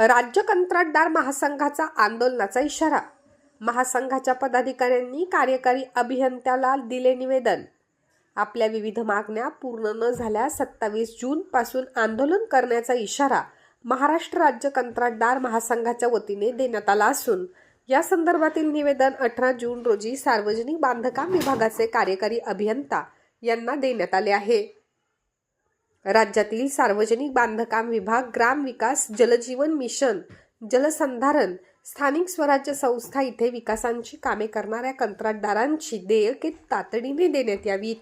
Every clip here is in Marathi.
राज्य कंत्राटदार महासंघाचा आंदोलनाचा इशारा. महासंघाच्या पदाधिकाऱ्यांनी कार्यकारी अभियंत्याला दिले निवेदन. आपल्या विविध मागण्या पूर्ण न झाल्यास सत्तावीस जून पासून आंदोलन करण्याचा इशारा महाराष्ट्र राज्य कंत्राटदार महासंघाच्या वतीने देण्यात आला असून या संदर्भातील निवेदन अठरा जून रोजी सार्वजनिक बांधकाम विभागाचे कार्यकारी अभियंता यांना देण्यात आले आहे. राज्यातील सार्वजनिक बांधकाम विभाग ग्रामविकास जलजीवन मिशन जलसंधारण स्थानिक स्वराज्य संस्था इथे विकासांची कामे करणाऱ्या कंत्राटदारांची देयके तातडीने देण्यात यावीत.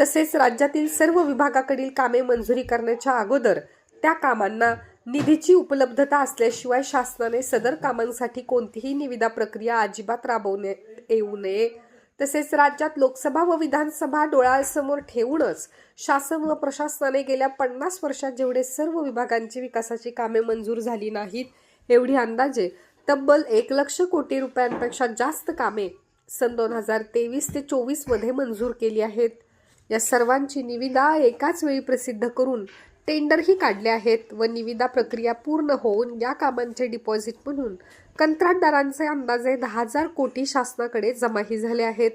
तसेच राज्यातील सर्व विभागाकडील कामे मंजुरी करण्याच्या अगोदर त्या कामांना निधीची उपलब्धता असल्याशिवाय शासनाने सदर कामांसाठी कोणतीही निविदा प्रक्रिया अजिबात राबवण्यात येऊ नये. तसेच राज्यात लोकसभा व विधानसभा डोळ्यासमोर ठेवूनच शासन व प्रशासनाने गेल्या पन्नास वर्षात जेवढे सर्व विभागांची विकासाची कामे मंजूर झाली नाहीत एवढी अंदाजे तब्बल एक लक्ष कोटी रुपयांपेक्षा जास्त कामे सन दोन हजार तेवीस ते चोवीसमध्ये मंजूर केली आहेत. या सर्वांची निविदा एकाच वेळी प्रसिद्ध करून टेंडरही काढले आहेत व निविदा प्रक्रिया पूर्ण होऊन या कामांचे डिपॉझिट म्हणून कंत्राटदारांचे अंदाजे दहा हजार कोटी शासनाकडे जमाही झाले आहेत.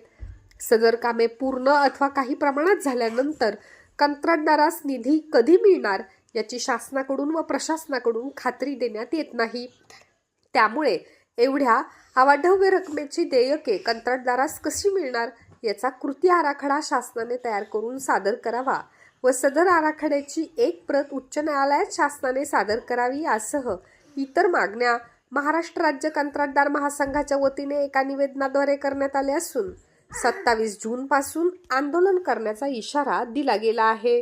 सदर कामे पूर्ण अथवा काही प्रमाणात झाल्यानंतर कंत्राटदारास निधी कधी मिळणार याची शासनाकडून व प्रशासनाकडून खात्री देण्यात येत नाही. त्यामुळे एवढ्या अवाढव्य रकमेची देयके कंत्राटदारास कशी मिळणार याचा कृती आराखडा शासनाने तयार करून सादर करावा. व सदर आराखड्याची एक प्रत उच्च न्यायालयात शासनाने सादर करावी यासह इतर मागण्या महाराष्ट्र राज्य कंत्राटदार महासंघाच्या वतीने एका निवेदनाद्वारे करण्यात आले असून सत्तावीस जूनपासून आंदोलन करण्याचा इशारा दिला गेला आहे.